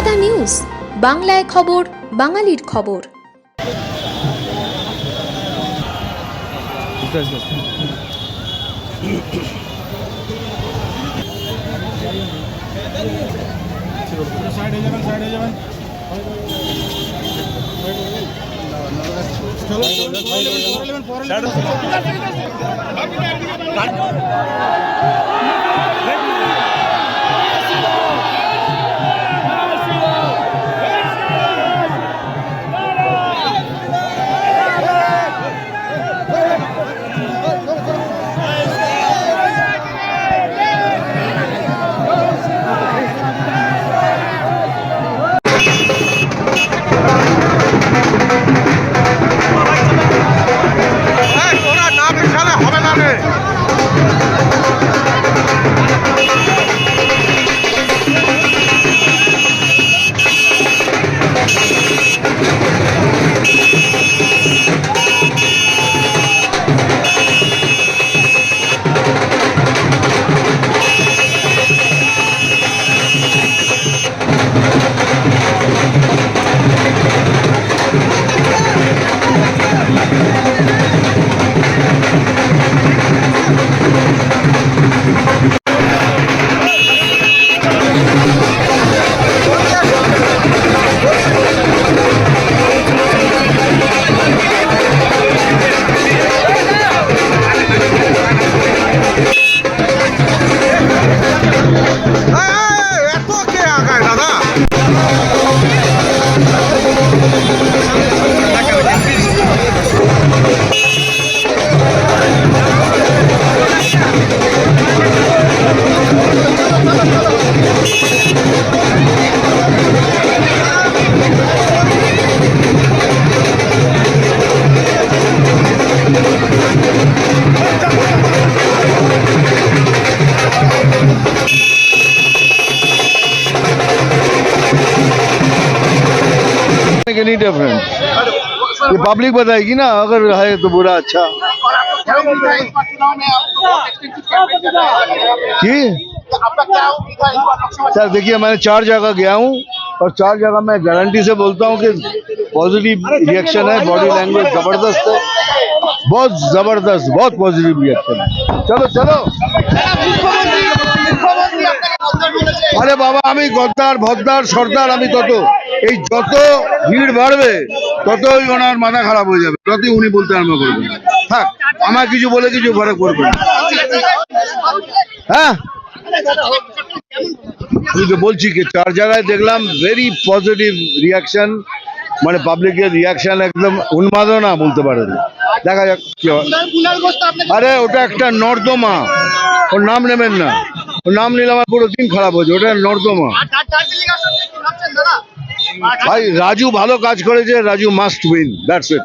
News বাংলায় খবর বাঙালির খবর সাইড any difference. ये पब्लिक बताएगी ना अगर है तो बुरा अच्छा कि सर देखिए मैंने चार जगह गया हूँ और चार जगह मैं गारंटी से बोलता हूँ कि पॉजिटिव रिएक्शन है बॉडी लैंग्वेज जबरदस्त है बहुत जबरदस्त बहुत पॉजिटिव रिएक्शन है चलो चलो আরে বাবা আমি গদ্দার ভদ্দার সর্দার আমি তত এই যত ভিড় বাড়বে ততই ওনার মাথা খারাপ হয়ে যাবে ততই উনি বলতে আরম্ভ করবেন থাক আমার কিছু বলে কিছু ঘরে করবেন না। হ্যাঁ আমি তো বলছি কি, চার জায়গায় দেখলাম ভেরি পজিটিভ রিয়াকশন মানে পাবলিকের রিয়াকশন একদম উন্মাদনা বলতে পারেন দেখা যাক কি আরে, ওটা একটা নর্দমা। ওর নাম নেবেন না। ওর নাম নিলে আমার পুরো দিন খারাপ হয়েছে ওটা নর্দমা। ভাই, রাজু ভালো কাজ করেছে, Raju must win that's it